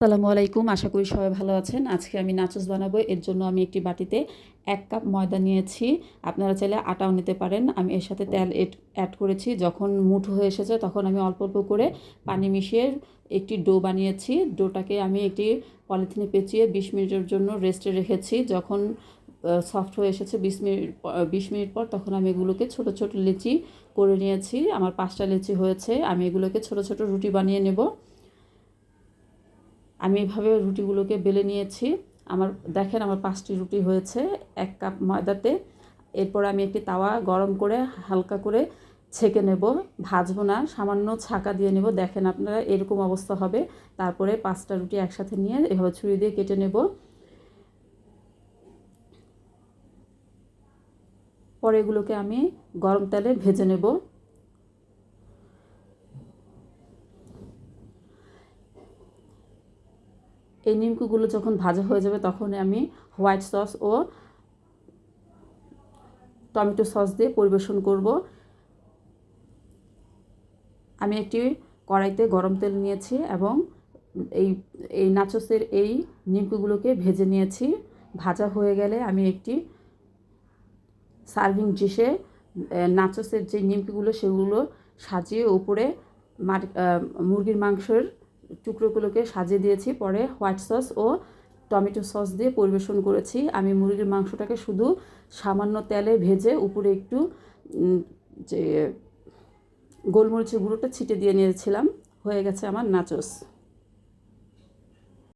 আসসালামু আলাইকুম, আশা করি সবাই ভালো আছেন। আজকে আমি নাচস বানাবো। এর জন্য আমি একটি বাটিতে এক কাপ ময়দা নিয়েছি। আপনারা চাইলে আটাও নিতে পারেন। আমি এর সাথে তেল অ্যাড করেছি। যখন মুঠো হয়ে এসেছে তখন আমি অল্প অল্প করে পানি মিশিয়ে একটি ডো বানিয়েছি। ডোটাকে আমি একটি পলিথিনে পেঁচিয়ে বিশ মিনিটের জন্য রেস্টে রেখেছি। যখন সফট হয়ে এসেছে বিশ মিনিট বিশ মিনিট পর তখন আমি এগুলোকে ছোট ছোট লিচি করে নিয়েছি। আমার পাঁচটা লিচি হয়েছে। আমি এগুলোকে ছোট ছোট রুটি বানিয়ে নেব। আমি এভাবে রুটিগুলোকে বেলে নিয়েছি। আমার, দেখেন আমার পাঁচটি রুটি হয়েছে, এক কাপ ময়দাতে। এরপর আমি একটি তাওয়া গরম করে হালকা করে ছেঁকে নেব, ভাজবো না, সামান্য ছাকা দিয়ে নেব। দেখেন আপনারা এরকম অবস্থা হবে। তারপরে পাঁচটা রুটি একসাথে নিয়ে এভাবে ছুরি দিয়ে কেটে নেব। পরে এগুলোকে আমি গরম তেলে ভেজে নেব। এই নিমকুগুলো যখন ভাজা হয়ে যাবে, তখন আমি হোয়াইট সস ও টমেটো সস দিয়ে পরিবেশন করব। আমি একটি কড়াইতে গরম তেল নিয়েছি এবং এই এই নাচসের এই নিমকুগুলোকে ভেজে নিয়েছি। ভাজা হয়ে গেলে আমি একটি সার্ভিং ডিশে নাচসের যে নিমকিগুলো, সেগুলো সাজিয়ে উপরে মুরগির মাংসের টুকরোগুলোকে সাজিয়ে দিয়েছি। পরে হোয়াইট সস ও টমেটো সস দিয়ে পরিবেশন করেছি। আমি মুরগির মাংসটাকে শুধু সামান্য তেলে ভেজে উপরে একটু যে গোলমরিচের গুঁড়োটা ছিটে দিয়ে নিয়েছিলাম। হয়ে গেছে আমার নাচস।